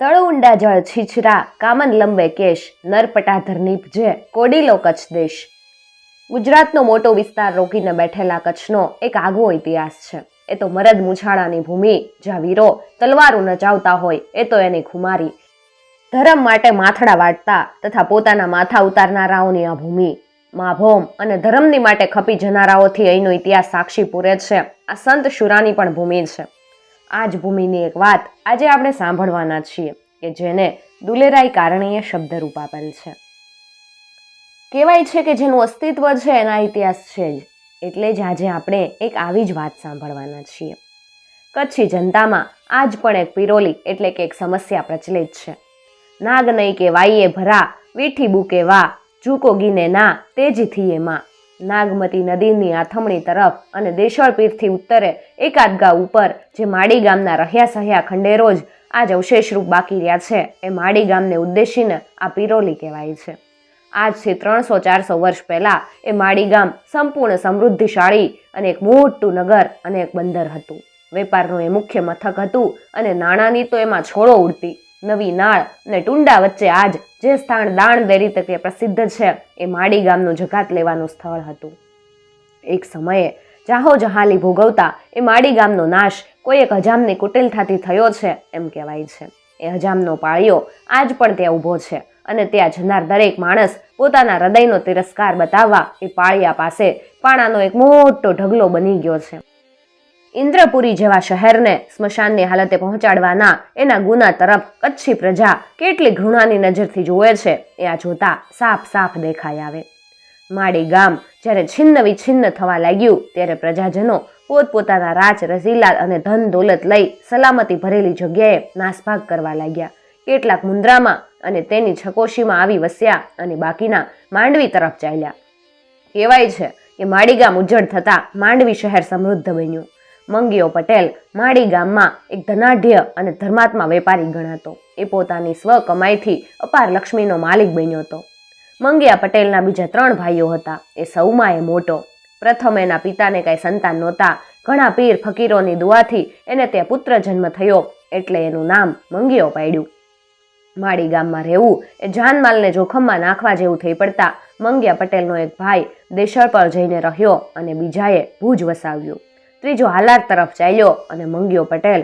તળ ઊંડા જળ છીછરા, કામન લંબે કેશ નરપટાધર નીપજે, કોડીલો કચ્છ દેશ. ગુજરાતનો મોટો વિસ્તાર રોકીને બેઠેલા કચ્છનો એક આગવો ઇતિહાસ છે. એ તો મરદ મૂછાળાની ભૂમિ, જ્યાં વીરો તલવારો નચાવતા હોય, એ તો એની ખુમારી. ધર્મ માટે માથડા વાટતા તથા પોતાના માથા ઉતારનારાઓની આ ભૂમિ. માભોમ અને ધર્મની માટે ખપી જનારાઓથી અહીંનો ઇતિહાસ સાક્ષી પૂરે છે. આ સંત શુરાની પણ ભૂમિ છે. આ જ ભૂમિની એક વાત આજે આપણે સાંભળવાના છીએ કે જેને દુલેરાઈ કારણીએ શબ્દરૂપ આપેલ છે. કહેવાય છે કે જેનું અસ્તિત્વ છે એના ઇતિહાસ છે જ, એટલે જ આજે આપણે એક આવી જ વાત સાંભળવાના છીએ. કચ્છી જનતામાં આજ પણ એક પિરોલી એટલે કે એક સમસ્યા પ્રચલિત છે. નાગ નહીં કે વાઈએ ભરા, વીઠી બુકે વા, ઝૂકો ગીને ના તેજથી એમાં નાગમતી નદીની આથમણી તરફ અને દેશળપીરથી ઉત્તરે એકાદ ગાંવ ઉપર, જે માડી ગામના રહ્યા સહ્યા ખંડેરો જ આજ અવશેષરૂપ બાકી રહ્યા છે, એ માડી ગામને ઉદ્દેશીને આ પિરોલી કહેવાય છે. આજથી ત્રણસો ચારસો વર્ષ પહેલાં એ માડી ગામ સંપૂર્ણ સમૃદ્ધિશાળી અને એક મોટું નગર અને એક બંદર હતું. વેપારનું એ મુખ્ય મથક હતું અને નાણાંની તો એમાં છોડો ઉડતી નવી નાળ અને ટુંડા વચ્ચે આજ જે સ્થાન દાણ દેરી તકે પ્રસિદ્ધ છે, એ માડી ગામનું જગાત લેવાનું સ્થળ હતું. એક સમયે જાહો જહાલી ભોગવતા એ માડી ગામનો નાશ કોઈ એક હજામની કુટિલતાથી થયો છે એમ કહેવાય છે. એ હજામનો પાળિયો આજ પણ ત્યાં ઊભો છે અને ત્યાં જનાર દરેક માણસ પોતાના હૃદયનો તિરસ્કાર બતાવવા એ પાળિયા પાસે પાણાનો એક મોટો ઢગલો બની ગયો છે. ઇન્દ્રપુરી જેવા શહેરને સ્મશાનની હાલતે પહોંચાડવાના એના ગુના તરફ કચ્છી પ્રજા કેટલી ઘૃણાની નજરથી જુએ છે એ આ જોતા સાફ સાફ દેખાઈ આવે. માડી ગામ જ્યારે છિન્ન વિછિન્ન થવા લાગ્યું ત્યારે પ્રજાજનો પોતપોતાના રાચ રસીલા અને ધન દોલત લઈ સલામતી ભરેલી જગ્યાએ નાસભાગ કરવા લાગ્યા. કેટલાક મુન્દ્રામાં અને તેની છકોશીમાં આવી વસ્યા અને બાકીના માંડવી તરફ ચાલ્યા. કહેવાય છે કે માડી ગામ ઉજ્જડ થતાં માંડવી શહેર સમૃદ્ધ બન્યું. મંગીઓ પટેલ માડી ગામમાં એક ધનાઢ્ય અને ધર્માત્મા વેપારી ગણાતો. એ પોતાની સ્વ કમાઈથી અપાર લક્ષ્મીનો માલિક બન્યો હતો. મંગિયા પટેલના બીજા ત્રણ ભાઈઓ હતા. એ સૌમાં એ મોટો. પ્રથમ એના પિતાને કાંઈ સંતાન નહોતા. ઘણા પીર ફકીરોની દુઆથી એને ત્યાં પુત્ર જન્મ થયો એટલે એનું નામ મંગીઓ પાડ્યું. માડી ગામમાં રહેવું એ જાનમાલને જોખમમાં નાખવા જેવું થઈ પડતા મંગિયા પટેલનો એક ભાઈ દેશળ પર જઈને રહ્યો અને બીજાએ ભુજ વસાવ્યું. ત્રીજો હાલાર તરફ ચાલ્યો અને મંગ્યો પટેલ.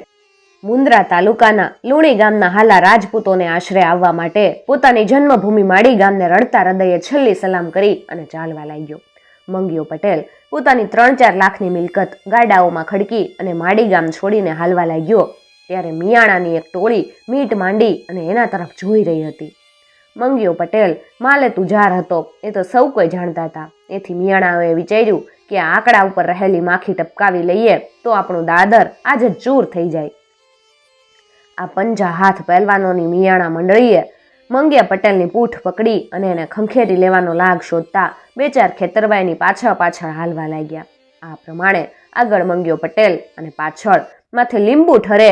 મુન્દ્રા તાલુકાના લુણી ગામના હાલા રાજપૂતોને આશરે આવવા માટે પોતાની જન્મભૂમિ માડી ગામને રડતા હૃદયે છેલ્લી સલામ કરી અને ચાલવા લાગ્યો. મંગિયો પટેલ પોતાની ત્રણ ચાર લાખની મિલકત ગાડાઓમાં ખડકી અને માડી ગામ છોડીને હાલવા લાગ્યો, ત્યારે મિયાણાની એક ટોળી મીટ માંડી અને એના તરફ જોઈ રહી હતી. મંગિયો પટેલ, માલે તુજાર હતો, એ તો સૌ કોઈ જાણતા હતા. એથી મિયાણાઓએ વિચાર્યું કે આંકડા ઉપર રહેલી માખી ટપકાવી લઈએ તો આપણું દાદર આજે ચૂર થઈ જાય. આ પંજા હાથ પહેલવાનોની મિયાણા મંડળીએ મંગિયા પટેલની પૂઠ પકડી અને એને ખંખેરી લેવાનો લાગ શોધતા બે ચાર ખેતરબાઈની પાછળ પાછળ હાલવા લાગ્યા. આ પ્રમાણે આગળ મંગ્યો પટેલ અને પાછળ માથે લીંબુ ઠરે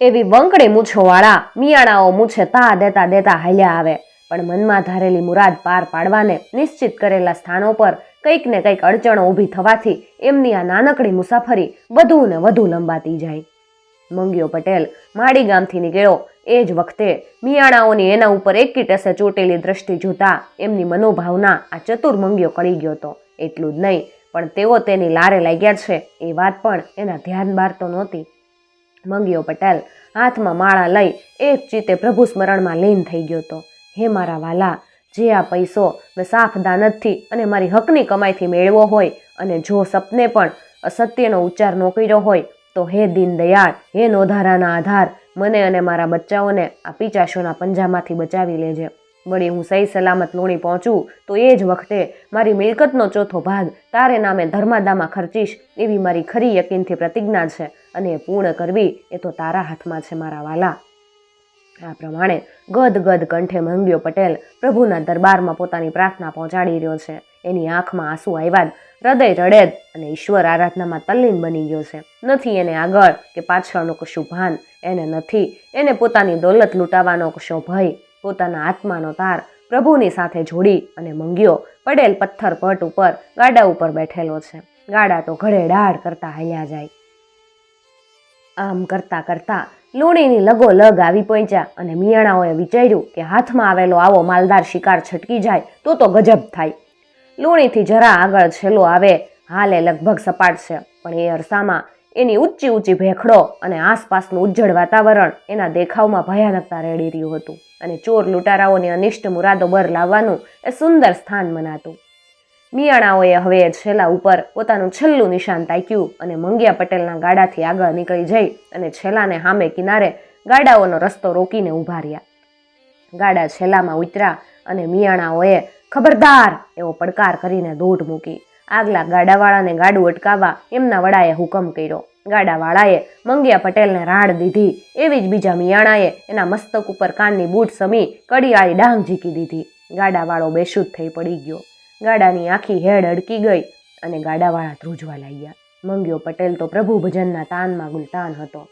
એવી વંકડી મૂછોવાળા મિયાણાઓ મૂછે તા દેતા દેતા હાલ્યા આવે. પણ મનમાં ધારેલી મુરાદ પાર પાડવાને નિશ્ચિત કરેલા સ્થાનો પર કંઈક ને કંઈક અડચણો ઊભી થવાથી એમની આ નાનકડી મુસાફરી વધુ ને વધુ લંબાતી જાય. મંગિયો પટેલ માડી ગામથી નીકળ્યો. એ જ વખતે મિયાણાઓની એના ઉપર એકી ટસે ચોટેલી દ્રષ્ટિ જોતા એમની મનોભાવના આ ચતુર મંગિયો કળી ગયો હતો એટલું જ નહીં, પણ તેઓ તેની લારે લાગ્યા છે એ વાત પણ એના ધ્યાન બહાર તો નહોતી. મંગિયો પટેલ હાથમાં માળા લઈ એક ચિત્તે પ્રભુ સ્મરણમાં લીન થઈ ગયો હતો હે મારા વાલા જે આ પૈસો મેં સાફ દાનતથી અને મારી હકની કમાઈથી મેળવો હોય અને જો સપને પણ અસત્યનો ઉચ્ચાર ન કર્યો હોય, તો હે દીનદયાળ હે નોધારાના આધાર, મને અને મારા બચ્ચાઓને આ પીચાશોના પંજામાંથી બચાવી લેજે. વળી હું સહી સલામત લોણી પહોંચું, તો એ જ વખતે મારી મિલકતનો ચોથો ભાગ તારે નામે ધર્માદામાં ખર્ચીશ એવી મારી ખરી યકીનથી પ્રતિજ્ઞા છે અને એ પૂર્ણ કરવી એ તો તારા હાથમાં છે, મારા વાલા. આ પ્રમાણે ગદ ગદ કંઠે મંગ્યો પટેલ પ્રભુના દરબારમાં પોતાની પ્રાર્થના પહોંચાડી રહ્યો છે. એની આંખમાં આંસુ આવ્યા હૃદય રડે અને ઈશ્વર આરાધનામાં તલ્લીન બની ગયો છે. નથી એને આગળ કે પાછળનું કશું ભાન એને નથી. એને પોતાની દોલત લૂંટાવાનો કશો ભય. પોતાના આત્માનો તાર પ્રભુની સાથે જોડી અને મંગ્યો. પડેલ પથ્થર પટ ઉપર, ગાડા ઉપર બેઠેલો છે. ગાડા તો ઘડે ડાળ કરતા હૈયા જાય. આમ કરતા કરતા લૂણીની લગો લગ આવી પહોંચ્યા અને મિયાણાઓએ વિચાર્યું કે હાથમાં આવેલો આવો માલદાર શિકાર છટકી જાય તો તો ગજબ થાય. લૂણીથી જરા આગળ છેલ્લો આવે, હાલે લગભગ સપાટ છે, પણ એ અરસામાં એની ઊંચી ઊંચી ભેખડો અને આસપાસનું ઉજ્જડ વાતાવરણ એના દેખાવમાં ભયાનકતા રેડી રહ્યું હતું અને ચોર લૂંટારાઓની અનિષ્ટ મુરાદો બર લાવવાનું એ સુંદર સ્થાન મનાતું. મિયાણાઓએ હવે છેલ્લા ઉપર પોતાનું છેલ્લું નિશાન તાક્યું અને મંગિયા પટેલના ગાડાથી આગળ નીકળી જઈ અને છેલ્લાને સામે કિનારે ગાડાઓનો રસ્તો રોકીને ઊભા રહ્યા. ગાડા છેલ્લામાં ઉતર્યા અને મિયાણાઓએ ખબરદાર એવો પડકાર કરીને દોઢ મૂકી. આગલા ગાડાવાળાને ગાડું અટકાવવા એમના વડાએ હુકમ કર્યો. ગાડાવાળાએ મંગિયા પટેલને રાડ દીધી. એવી જ બીજા મિયાણાએ એના મસ્તક ઉપર કાનની બૂટ સમી કડિયાળી ડાંગ ઝીકી દીધી. ગાડાવાળો બેશુદ્ધ થઈ પડી ગયો. ગાડાની આખી હેડ અડકી ગઈ અને ગાડાવાળા ધ્રુજવા લાગ્યા. મંગ્યો પટેલ તો પ્રભુ ભજનના તાનમાં ગુલતાન હતો.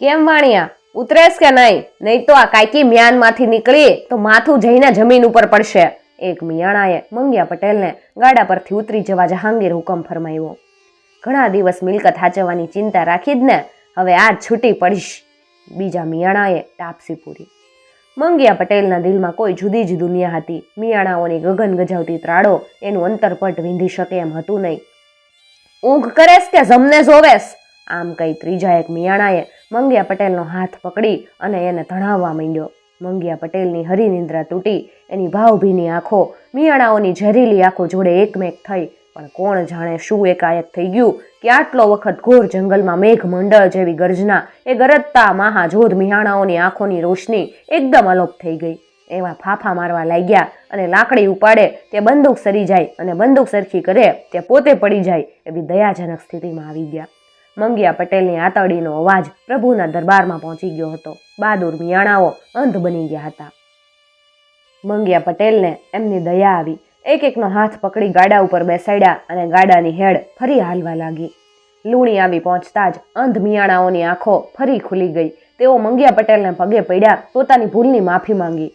કેમ વાણિયા, ઉતરેશ કે નહીં? નહીં તો આ કાયકી મ્યાનમાંથી નીકળી તો માથું જઈને જમીન ઉપર પડશે. એક મિયાણાએ મંગ્યા પટેલને ગાડા પરથી ઉતરી જવા જહાંગીર હુકમ ફરમાવ્યો. ઘણા દિવસ મિલકત હાચવવાની ચિંતા રાખી જ ને, હવે આજ છૂટી પડીશ. બીજા મિયાણાએ ટાપસી પૂરી. મંગિયા પટેલના દિલમાં કોઈ જુદી જ દુનિયા હતી. મિયાણાઓની ગગન ગજાવતી ત્રાળો એનું અંતરપટ વીંધી શકે એમ હતું નહીં. ઊંઘ કરેશ કે જમને જોવેશ? આમ કઈ ત્રીજા એક મિયાણાએ મંગિયા પટેલનો હાથ પકડી અને એને ધણાવવા માંડ્યો. મંગિયા પટેલની હરિનિંદ્રા તૂટી, એની ભાવભીની આંખો, મિયાણાઓની ઝેરીલી આંખો જોડે એકમેક થઈ પણ કોણ જાણે શું એકાએક થઈ ગયું? કે આટલો વખત ઘોર જંગલમાં મેઘ મંડળ જેવી ગર્જના, એ ગરજતા મહાજોધ મિહાણાઓની આંખોની રોશની એકદમ અલોપ થઈ ગઈ. એવા ફાફા મારવા લાગ્યા અને લાકડી ઉપાડે તે બંદૂક સરી જાય અને બંદૂક સરખી કરે તે પોતે પડી જાય એવી દયાજનક સ્થિતિમાં આવી ગયા. મંગિયા પટેલની આતડીનો અવાજ પ્રભુના દરબારમાં પહોંચી ગયો હતો. બહાદુર મિયાણાઓ અંધ બની ગયા હતા. મંગિયા પટેલને એમની દયા આવી. એક એકનો હાથ પકડી ગાડા ઉપર બેસાડ્યા અને ગાડાની હેડ ફરી હાલવા લાગી. લૂણી આવી પહોંચતા જ અંધ મિયાણાઓની આંખો ફરી ખુલી ગઈ. તેઓ મંગિયા પટેલને પગે પડ્યા, પોતાની ભૂલની માફી માંગી.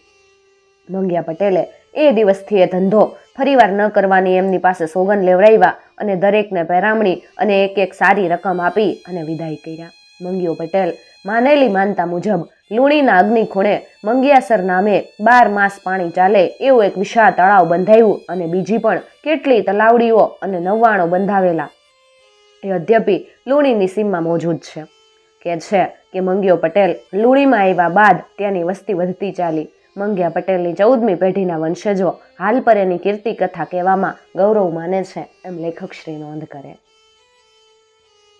મંગિયા પટેલે એ દિવસથી એ ધંધો ફરીવાર ન કરવાની એમની પાસે સોગન લેવડાવ્યા અને દરેકને પહેરામણી અને એક એક સારી રકમ આપી અને વિદાય કર્યા. મંગિયો પટેલ માનેલી માનતા મુજબ લુણીના અગ્નિ ખૂણે મંગિયાસર નામે બાર માસ પાણી ચાલે એવું એક વિશાળ તળાવ બંધાયું અને બીજી પણ કેટલી તલાવડીઓ અને નવ્વાણો બંધાવેલા. એ અદ્યપી લુણીની સીમમાં મોજૂદ છે. કે છે કે મંગિયો પટેલ લુણીમાં આવ્યા બાદ ત્યાંની વસ્તી વધતી ચાલી. મંગિયા પટેલની ચૌદમી પેઢીના વંશજો હાલ પર એની કીર્તિ કથા કહેવામાં ગૌરવ માને છે, એમ લેખક શ્રી નોંધ કરે.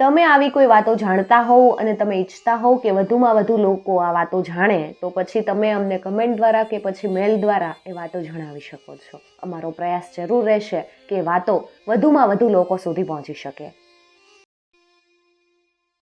તમે આવી કોઈ વાતો જાણતા હોવ અને તમે ઈચ્છતા હોવ કે વધુમાં વધુ લોકો આ વાતો જાણે, તો પછી તમે અમને કમેન્ટ દ્વારા કે પછી મેલ દ્વારા એ વાતો જણાવી શકો છો. અમારો પ્રયાસ જરૂર રહેશે કે વાતો વધુમાં વધુ લોકો સુધી પહોંચી શકે.